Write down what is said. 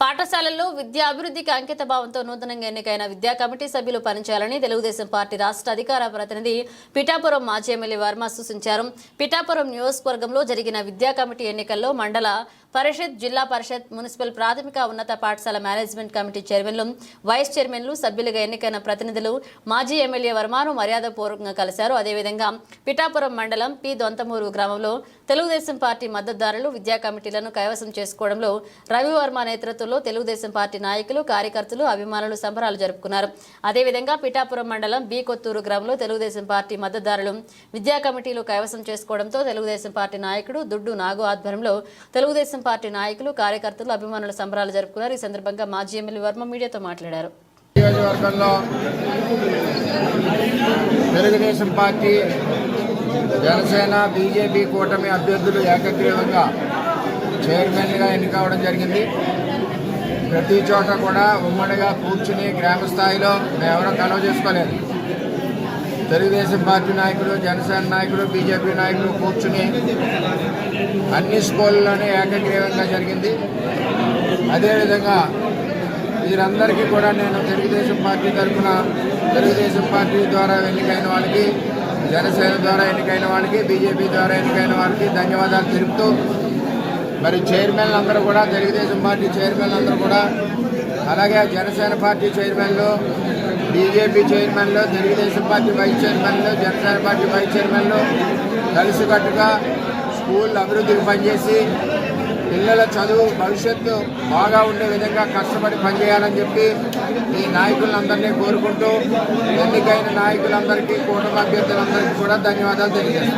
పాఠశాలల్లో విద్యా అభివృద్ధికి అంకిత భావంతో నూతనంగా ఎన్నికైన విద్యా కమిటీ సభ్యులు పనిచేయాలని తెలుగుదేశం పార్టీ రాష్ట్ర అధికార ప్రతినిధి పిఠాపురం మాజీ ఎమ్మెల్యే వర్మ సూచించారు. పిఠాపురం నియోజకవర్గంలో జరిగిన విద్యా కమిటీ ఎన్నికల్లో మండల పరిషత్ జిల్లా పరిషత్ మున్సిపల్ ప్రాథమిక ఉన్నత పాఠశాల మేనేజ్మెంట్ కమిటీ చైర్మన్లు వైస్ చైర్మన్లు సభ్యులుగా ఎన్నికైన ప్రతినిధులు మాజీ ఎమ్మెల్యే వర్మను మర్యాదపూర్వకంగా కలిశారు. అదేవిధంగా పిఠాపురం మండలం పి. దొంతమూరు గ్రామంలో తెలుగుదేశం పార్టీ మద్దతుదారులు విద్యా కమిటీలను కైవసం చేసుకోవడంలో రవివర్మ నేతృత్వం నేతృత్వంలో తెలుగుదేశం పార్టీ నాయకులు కార్యకర్తలు అభిమానులు సంబరాలు జరుపుకున్నారు. అదేవిధంగా పిఠాపురం మండలం బి కొత్తూరు గ్రామంలో తెలుగుదేశం పార్టీ మద్దతుదారులు విద్యా కమిటీలు కైవసం చేసుకోవడంతో తెలుగుదేశం పార్టీ నాయకుడు దుడ్డు నాగు ఆధ్వర్యంలో తెలుగుదేశం పార్టీ నాయకులు కార్యకర్తలు అభిమానుల సంబరాలు జరుపుకున్నారు. ఈ సందర్భంగా మాజీ ఎమ్మెల్యే వర్మ మీడియాతో మాట్లాడారు. నియోజకవర్గంలో తెలుగుదేశం పార్టీ జనసేన బీజేపీ కూటమి అభ్యర్థులు ఏకగ్రీవంగా చైర్మన్గా ఎన్నికవడం జరిగింది. ప్రతి చోట కూడా ఉమ్మడిగా కూర్చుని గ్రామ స్థాయిలో మేమెవరూ కలవ చేసుకోలేదు. తెలుగుదేశం పార్టీ నాయకులు జనసేన నాయకులు బీజేపీ నాయకులు కూర్చుని అన్ని స్కూళ్ళలోనే ఏకగ్రీవంగా జరిగింది. అదేవిధంగా వీరందరికీ కూడా నేను తెలుగుదేశం పార్టీ తరఫున తెలుగుదేశం పార్టీ ద్వారా ఎన్నికైన వాళ్ళకి జనసేన ద్వారా ఎన్నికైన వాళ్ళకి బీజేపీ ద్వారా ఎన్నికైన వాళ్ళకి ధన్యవాదాలు తెలుపుతూ మరి చైర్మన్లు అందరూ కూడా తెలుగుదేశం పార్టీ చైర్మన్లు అందరూ కూడా అలాగే జనసేన పార్టీ చైర్మన్లు బీజేపీ చైర్మన్లు తెలుగుదేశం పార్టీ వైస్ చైర్మన్లు జనసేన పార్టీ వైస్ చైర్మన్లు కలిసికట్టుగా స్కూల్ అభివృద్ధికి పనిచేసి పిల్లల చదువు భవిష్యత్తు బాగా ఉండే విధంగా కష్టపడి పనిచేయాలని చెప్పి ఈ నాయకులందరినీ కోరుకుంటూ ఎన్నికైన నాయకులందరికీ కూటమి అభ్యర్థులందరికీ కూడా ధన్యవాదాలు తెలియజేస్తాను